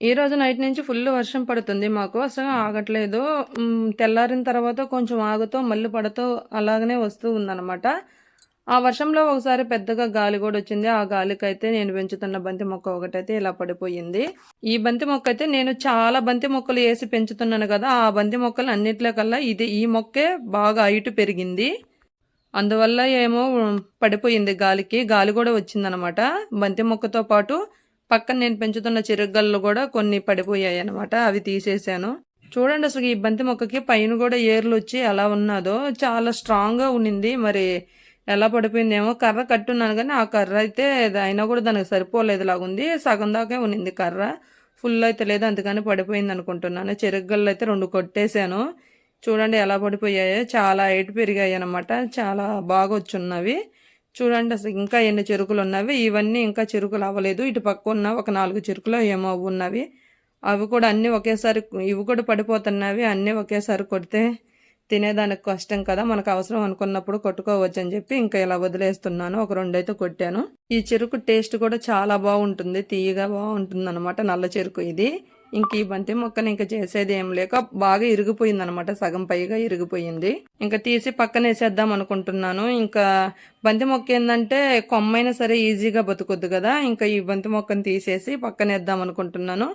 ఈ రోజు నైట్ నుంచి ఫుల్ వర్షం పడుతుంది మాకు. అసలు ఆగట్లేదు. తెల్లారిన తర్వాత కొంచెం ఆగుతో మళ్ళీ పడుతూ అలాగనే వస్తూ ఉందన్నమాట. ఆ వర్షంలో ఒకసారి పెద్దగా గాలి కూడా వచ్చింది. ఆ గాలికైతే నేను పెంచుతున్న బంతి మొక్క ఒకటైతే ఇలా పడిపోయింది. ఈ బంతి మొక్క అయితే నేను చాలా బంతి మొక్కలు వేసి పెంచుతున్నాను కదా. ఆ బంతి మొక్కలు అన్నిట్లో కల్లా ఇది ఈ మొక్కే బాగా హైట్ పెరిగింది. అందువల్ల ఏమో పడిపోయింది గాలికి. గాలి కూడా వచ్చిందనమాట బంతి మొక్కతో పాటు పక్కన నేను పెంచుతున్న చిరుగళ్ళు కూడా కొన్ని పడిపోయాయి అనమాట అవి తీసేసాను. చూడండి అసలు ఈ బంతి మొక్కకి పైన కూడా ఏర్లు వచ్చి ఎలా ఉన్నదో. చాలా స్ట్రాంగ్గా ఉన్నింది. మరి ఎలా పడిపోయిందేమో కర్ర కట్టున్నాను కానీ ఆ కర్ర అయితే అయినా కూడా దానికి సరిపోలేదు లాగుంది. సగం దాకే ఉన్నింది కర్ర. ఫుల్ అయితే లేదు అందుకని పడిపోయింది అనుకుంటున్నాను. చెరుగళ్ళు అయితే రెండు కొట్టేశాను. చూడండి ఎలా పడిపోయాయో. చాలా హైట్ పెరిగాయి అనమాట చాలా బాగా వచ్చున్నవి. చూడండి అసలు ఇంకా ఎన్ని చెరుకులు ఉన్నవి. ఇవన్నీ ఇంకా చెరుకులు అవ్వలేదు. ఇటు పక్క ఉన్న ఒక నాలుగు చెరుకులు ఏమో అవి ఉన్నవి. అవి కూడా అన్నీ ఒకేసారి ఇవి కూడా పడిపోతున్నవి. అన్నీ ఒకేసారి కొడితే తినేదానికి కష్టం కదా. మనకు అవసరం అనుకున్నప్పుడు కొట్టుకోవచ్చు అని చెప్పి ఇంకా ఇలా వదిలేస్తున్నాను. ఒక రెండైతే కొట్టాను. ఈ చెరుకు టేస్ట్ కూడా చాలా బాగుంటుంది. తీయగా బాగుంటుంది అనమాట నల్ల చెరుకు ఇది. ఇంక ఈ బంతి మొక్కని ఇంకా చేసేది ఏం లేక బాగా ఇరిగిపోయింది అనమాట సగం పైగా ఇరిగిపోయింది. ఇంకా తీసి పక్కన వేసేద్దాం అనుకుంటున్నాను. ఇంకా బంతి మొక్క ఏంటంటే కొమ్మైనా సరే ఈజీగా బతుకొద్దు కదా. ఇంకా ఈ బంతి మొక్కను తీసేసి పక్కన వేద్దాం అనుకుంటున్నాను.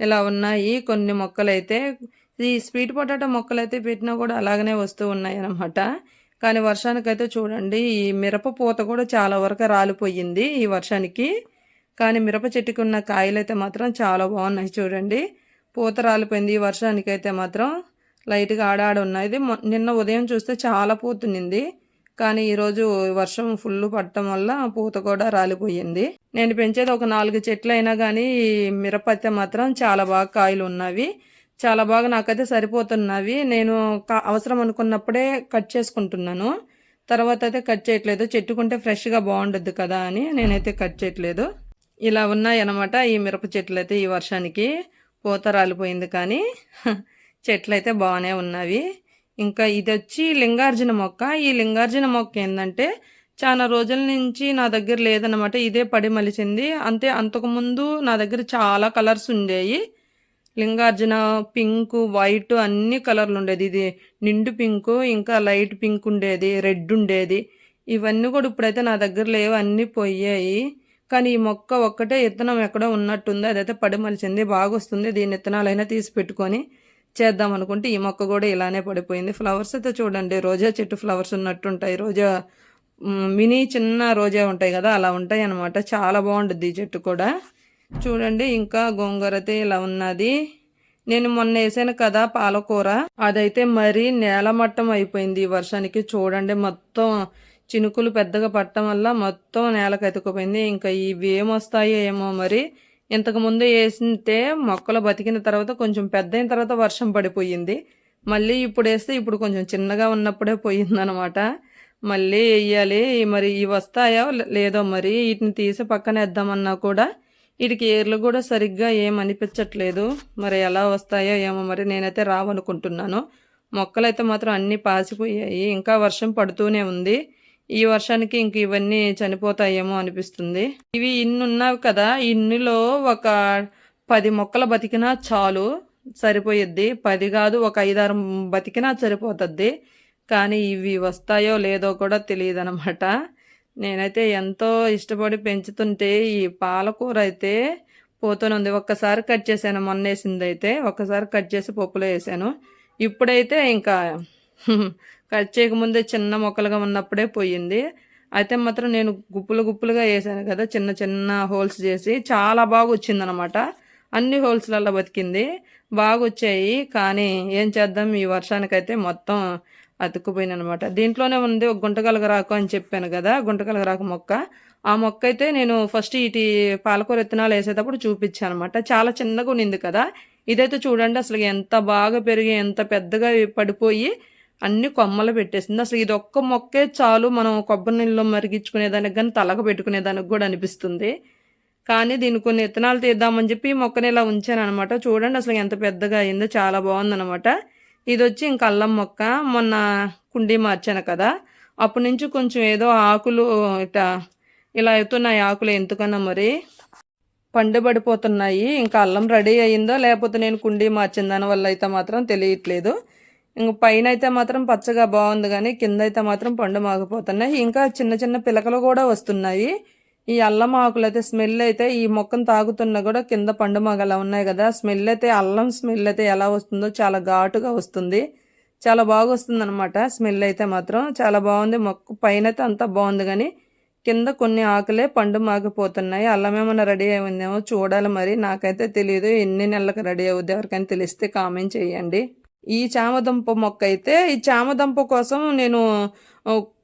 ఇలా ఉన్నాయి కొన్ని మొక్కలు అయితే ఈ స్వీట్ పొటాటో మొక్కలు అయితే పెట్టినా కూడా అలాగనే వస్తూ ఉన్నాయి అనమాట కానీ వర్షానికైతే చూడండి ఈ మిరప పూత కూడా చాలా వరకు రాలిపోయింది ఈ వర్షానికి. కానీ మిరప చెట్టుకున్న కాయలు అయితే మాత్రం చాలా బాగున్నాయి చూడండి. పూత రాలిపోయింది ఈ వర్షానికి అయితే మాత్రం లైట్గా ఆడాడు ఉన్నాయి ఇది నిన్న ఉదయం చూస్తే చాలా పూతునింది. కానీ ఈరోజు వర్షం ఫుల్ పడటం వల్ల పూత కూడా రాలిపోయింది. నేను పెంచేది ఒక నాలుగు చెట్లు అయినా కానీ మిరప అయితే మాత్రం చాలా బాగా కాయలు ఉన్నవి చాలా బాగా నాకైతే సరిపోతున్నవి. నేను అవసరం అనుకున్నప్పుడే కట్ చేసుకుంటున్నాను. తర్వాత అయితే కట్ చేయట్లేదు. చెట్టుకుంటే ఫ్రెష్గా బాగుండద్దు కదా అని నేనైతే కట్ చేయట్లేదు. ఇలా ఉన్నాయన్నమాట ఈ మిరప చెట్లు అయితే ఈ వర్షానికి. పూత రాలిపోయింది కానీ చెట్లు అయితే బాగానే ఉన్నవి. ఇంకా ఇది వచ్చి లింగార్జున మొక్క. ఈ లింగార్జున మొక్క ఏంటంటే చాలా రోజుల నుంచి నా దగ్గర లేదనమాట ఇదే పడి మలిచింది. అంతే అంతకుముందు నా దగ్గర చాలా కలర్స్ ఉండేవి లింగార్జున పింక్ వైట్ అన్ని కలర్లు ఉండేది. ఇది నిండు పింక్ ఇంకా లైట్ పింక్ ఉండేది రెడ్ ఉండేది. ఇవన్నీ కూడా ఇప్పుడైతే నా దగ్గర లేవు. అన్నీ పోయాయి. కానీ ఈ మొక్క ఒక్కటే విత్తనం ఎక్కడో ఉన్నట్టుంది. అదైతే పడి బాగొస్తుంది. బాగా వస్తుంది దీని విత్తనాలైనా తీసి పెట్టుకొని చేద్దాం అనుకుంటే ఈ మొక్క కూడా ఇలానే పడిపోయింది. ఫ్లవర్స్ అయితే చూడండి రోజా చెట్టు ఫ్లవర్స్ ఉన్నట్టుంటాయి. రోజా మినీ చిన్న రోజా ఉంటాయి కదా అలా ఉంటాయి అనమాట చాలా బాగుంటుంది ఈ చెట్టు కూడా. చూడండి ఇంకా గోంగూర అయితే ఇలా ఉన్నది. నేను మొన్న వేసాను కదా పాలకూర. అదైతే మరీ నేలమట్టం అయిపోయింది ఈ వర్షానికి. చూడండి మొత్తం చినుకులు పెద్దగా పట్టడం వల్ల మొత్తం నేలకు ఎత్తుకుపోయింది ఇంకా ఇవి ఏమొస్తాయో ఏమో మరి ఇంతకుముందు వేసింటే మొక్కలు బతికిన తర్వాత కొంచెం పెద్ద అయిన తర్వాత వర్షం పడిపోయింది. మళ్ళీ ఇప్పుడు వేస్తే ఇప్పుడు కొంచెం చిన్నగా ఉన్నప్పుడే పోయిందనమాట. మళ్ళీ వేయాలి. మరి ఇవి వస్తాయో లేదో మరి వీటిని తీసి పక్కన వేద్దామన్నా కూడా వీటికి ఏర్లు కూడా సరిగ్గా ఏం అనిపించట్లేదు మరి ఎలా వస్తాయో ఏమో మరి నేనైతే రావనుకుంటున్నాను. మొక్కలైతే మాత్రం అన్నీ పాసిపోయాయి. ఇంకా వర్షం పడుతూనే ఉంది. ఈ వర్షానికి ఇంక ఇవన్నీ చనిపోతాయేమో అనిపిస్తుంది. ఇవి ఇన్ని కదా ఇన్నిలో ఒక పది మొక్కలు బతికినా చాలు సరిపోయిద్ది. పది కాదు ఒక ఐదారు బతికినా సరిపోతుంది కానీ ఇవి వస్తాయో లేదో కూడా తెలియదు అనమాట నేనైతే ఎంతో ఇష్టపడి పెంచుతుంటే ఈ పాలకూర అయితే పోతూనే ఒక్కసారి కట్ చేశాను మొన్న వేసింది అయితే ఒక్కసారి కట్ చేసి పప్పులో వేసాను. ఇప్పుడైతే ఇంకా కట్ చేయకముందే చిన్న మొక్కలుగా ఉన్నప్పుడే పోయింది. అయితే మాత్రం నేను గుప్పులు గుప్పులుగా వేసాను కదా చిన్న చిన్న హోల్స్ చేసి. చాలా బాగా వచ్చిందనమాట అన్ని హోల్స్లలో బతికింది. బాగా వచ్చాయి. కానీ ఏం చేద్దాం? ఈ వర్షానికైతే మొత్తం అతుక్కుపోయింది అనమాట దీంట్లోనే ఉంది ఒక గుంటగలగరాకు అని చెప్పాను కదా గుంటగలగరాకు మొక్క. ఆ మొక్క అయితే నేను ఫస్ట్ ఇటు పాలకూర విత్తనాలు వేసేటప్పుడు చూపించాను అనమాట చాలా చిన్నగా ఉన్నింది కదా. ఇదైతే చూడండి అసలు ఎంత బాగా పెరిగి ఎంత పెద్దగా పడిపోయి అన్ని కొమ్మలు పెట్టేసింది. అసలు ఇది ఒక్క మొక్కే చాలు మనం కొబ్బరి నీళ్ళలో మరిగించుకునేదానికి కానీ తలకు పెట్టుకునేదానికి కూడా అనిపిస్తుంది. కానీ దీన్ని కొన్ని విత్తనాలు తీద్దామని చెప్పి ఈ మొక్కని ఇలా ఉంచాను అనమాట చూడండి అసలు ఎంత పెద్దగా అయిందో చాలా బాగుందనమాట ఇది వచ్చి ఇంక అల్లం మొక్క మొన్న కుండీ మార్చాను కదా. అప్పటి నుంచి కొంచెం ఏదో ఆకులు ఇట ఇలా అవుతున్నాయి ఆకులు ఎందుకన్నా మరి. పండుబడిపోతున్నాయి. ఇంకా అల్లం రెడీ అయిందో లేకపోతే నేను కుండీ మార్చిన దానివల్ల అయితే మాత్రం తెలియట్లేదు. ఇంక పైన అయితే మాత్రం పచ్చగా బాగుంది కానీ కింద అయితే మాత్రం పండు మాగిపోతున్నాయి. ఇంకా చిన్న చిన్న పిలకలు కూడా వస్తున్నాయి. ఈ అల్లం ఆకులు అయితే స్మెల్ అయితే ఈ మొక్కను తాగుతున్నా కూడా కింద పండు మాగలా ఉన్నాయి కదా స్మెల్ అయితే అల్లం స్మెల్ అయితే ఎలా వస్తుందో చాలా ఘాటుగా వస్తుంది. చాలా బాగా వస్తుంది అనమాట స్మెల్ అయితే మాత్రం. చాలా బాగుంది. మొక్క పైన అయితే అంతా బాగుంది కానీ కింద కొన్ని ఆకులే పండు మాగిపోతున్నాయి. అల్లం ఏమైనా రెడీ అయిందేమో చూడాలి మరి. నాకైతే తెలియదు ఎన్ని నెలలకు రెడీ అవుద్ది ఎవరికైనా తెలిస్తే కామెంట్ చేయండి. ఈ చామదుంప మొక్క అయితే ఈ చామదుంప కోసం నేను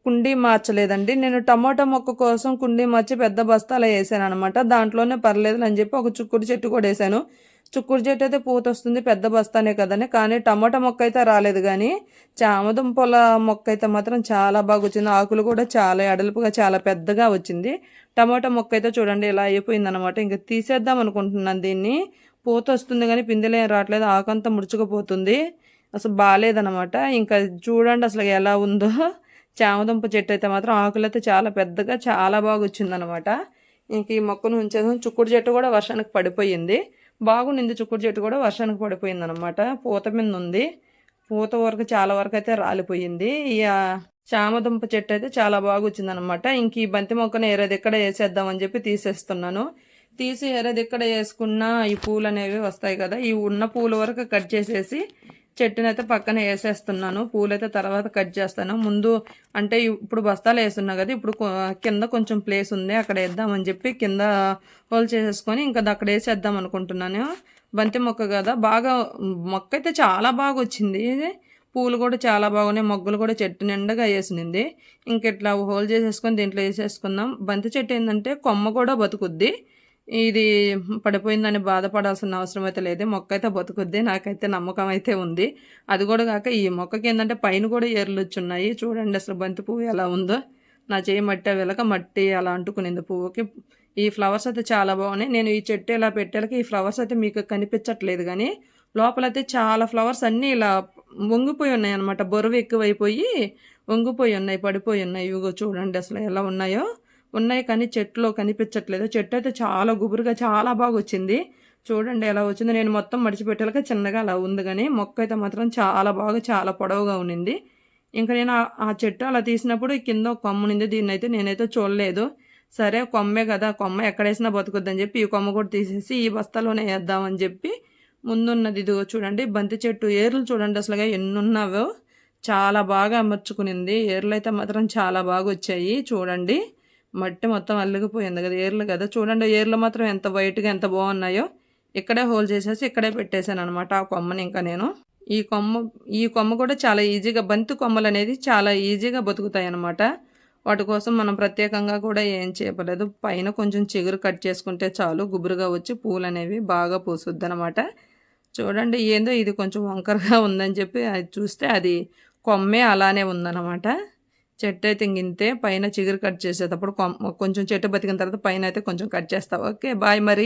కుండీ మార్చలేదండి. నేను టమాటా మొక్క కోసం కుండీ మార్చి పెద్ద బస్తాలో వేసాను అనమాట దాంట్లోనే పర్లేదు అని చెప్పి ఒక చుక్కుడు చెట్టు కూడా వేసాను. చుక్కుడు చెట్టు అయితే పూత వస్తుంది పెద్ద బస్తానే కదని కానీ టమాటా మొక్క అయితే రాలేదు కానీ చామదుంపల మొక్క అయితే మాత్రం చాలా బాగా వచ్చింది. ఆకులు కూడా చాలా ఎడల్పుగా చాలా పెద్దగా వచ్చింది. టమాటా మొక్క అయితే చూడండి ఇలా అయిపోయింది అనమాట ఇంకా తీసేద్దాం అనుకుంటున్నాను దీన్ని. పూత వస్తుంది కానీ పిందెలేం రావట్లేదు. ఆకంతా ముడుచుకుపోతుంది. అసలు బాగాలేదనమాట ఇంకా చూడండి అసలు ఎలా ఉందో. చామదుంప చెట్టు అయితే మాత్రం ఆకులైతే చాలా పెద్దగా చాలా బాగా వచ్చిందనమాట ఇంక ఈ మొక్కను ఉంచేసాం. చుక్కుడు చెట్టు కూడా వర్షానికి పడిపోయింది. బాగుండింది చుక్కుడు చెట్టు కూడా వర్షానికి పడిపోయింది అనమాట పూత మీద ఉంది పూత వరకు చాలా వరకు అయితే రాలిపోయింది. ఈ చామదుంప చెట్టు అయితే చాలా బాగా వచ్చిందనమాట ఇంక ఈ బంతి మొక్కను ఏరేది ఎక్కడ వేసేద్దామని చెప్పి తీసేస్తున్నాను. తీసి ఏరేది ఎక్కడ వేసుకున్నా ఈ పూలు అనేవి వస్తాయి కదా. ఈ ఉన్న పూల వరకు కట్ చేసేసి చెట్టునైతే పక్కన వేసేస్తున్నాను. పూలైతే తర్వాత కట్ చేస్తాను. ముందు అంటే ఇప్పుడు బస్తాలు వేస్తున్నా కదా ఇప్పుడు కింద కొంచెం ప్లేస్ ఉంది అక్కడ వేద్దామని చెప్పి కింద హోల్ చేసేసుకొని ఇంకా అక్కడ వేసేద్దాం అనుకుంటున్నాను. బంతి మొక్క కదా బాగా మొక్క అయితే చాలా బాగా వచ్చింది. పూలు కూడా చాలా బాగున్నాయి మొగ్గలు కూడా చెట్టు నిండగా వేసింది ఇంక ఇట్లా హోల్ చేసేసుకొని దీంట్లో వేసేసుకుందాం. బంతి చెట్టు ఏంటంటే కొమ్మ కూడా బతుకుద్ది. ఇది పడిపోయిందని బాధపడాల్సిన అవసరం అయితే లేదు. మొక్క అయితే బతుకుద్ది. నాకైతే నమ్మకం అయితే ఉంది. అది కూడా కాక ఈ మొక్కకి ఏంటంటే పైన కూడా ఏర్లు వచ్చున్నాయి చూడండి అసలు బంతి పువ్వు ఎలా ఉందో. నా చేయి మట్టి వెలక మట్టి అలా అంటుకునింది పువ్వుకి. ఈ ఫ్లవర్స్ అయితే చాలా బాగున్నాయి. నేను ఈ చెట్టు ఇలా పెట్టేలకి ఈ ఫ్లవర్స్ అయితే మీకు కనిపించట్లేదు కానీ లోపలైతే చాలా ఫ్లవర్స్ అన్నీ ఇలా వంగిపోయి ఉన్నాయి అనమాట బరువు ఎక్కువైపోయి వంగిపోయి ఉన్నాయి పడిపోయి ఉన్నాయి. ఇవిగో చూడండి అసలు ఎలా ఉన్నాయో. ఉన్నాయి కానీ చెట్లు కనిపించట్లేదు. చెట్టు అయితే చాలా గుబురుగా చాలా బాగా వచ్చింది చూడండి ఎలా వచ్చింది. నేను మొత్తం మడిచిపెట్టాక చిన్నగా అలా ఉంది కానీ మొక్క అయితే మాత్రం చాలా బాగా చాలా పొడవుగా ఉన్నింది. ఇంకా నేను ఆ చెట్టు అలా తీసినప్పుడు కింద ఒక కొమ్మ ఉంది దీన్ని అయితే నేనైతే చూడలేదు. సరే కొమ్మే కదా. కొమ్మ ఎక్కడేసినా బతుకుద్దని చెప్పి ఈ కొమ్మ కూడా తీసేసి ఈ బస్తాలోనే వేద్దామని చెప్పి ముందున్నది ఇదిగో చూడండి. బంతి చెట్టు ఏర్లు చూడండి అసలుగా ఎన్నున్నావో. చాలా బాగా అమర్చుకునింది. ఏర్లు అయితే మాత్రం చాలా బాగా వచ్చాయి చూడండి. మట్టి మొత్తం అల్లుకుపోయింది కదా ఏర్లు కదా. చూడండి ఏర్లు మాత్రం ఎంత వైట్గా ఎంత బాగున్నాయో. ఇక్కడే హోల్ చేసేసి ఇక్కడే పెట్టేశాను అనమాట ఆ కొమ్మని ఇంకా నేను. ఈ కొమ్మ ఈ కొమ్మ కూడా చాలా ఈజీగా బంతి కొమ్మలు అనేది చాలా ఈజీగా బతుకుతాయి అనమాట వాటి కోసం మనం ప్రత్యేకంగా కూడా ఏం చేయలేదు పైన కొంచెం చిగురు కట్ చేసుకుంటే చాలు గుబురుగా వచ్చి పూలు అనేవి బాగా పూసుద్ది అనమాట చూడండి ఏందో ఇది కొంచెం వంకరగా ఉందని చెప్పి అది చూస్తే అది కొమ్మే అలానే ఉందన్నమాట. చెట్టు అయితే ఇంతే పైన చిగురు కట్ చేసేటప్పుడు కొంచెం చెట్టు బతికిన తర్వాత పైన అయితే కొంచెం కట్ చేస్తావు ఓకే బాయ్ మరి.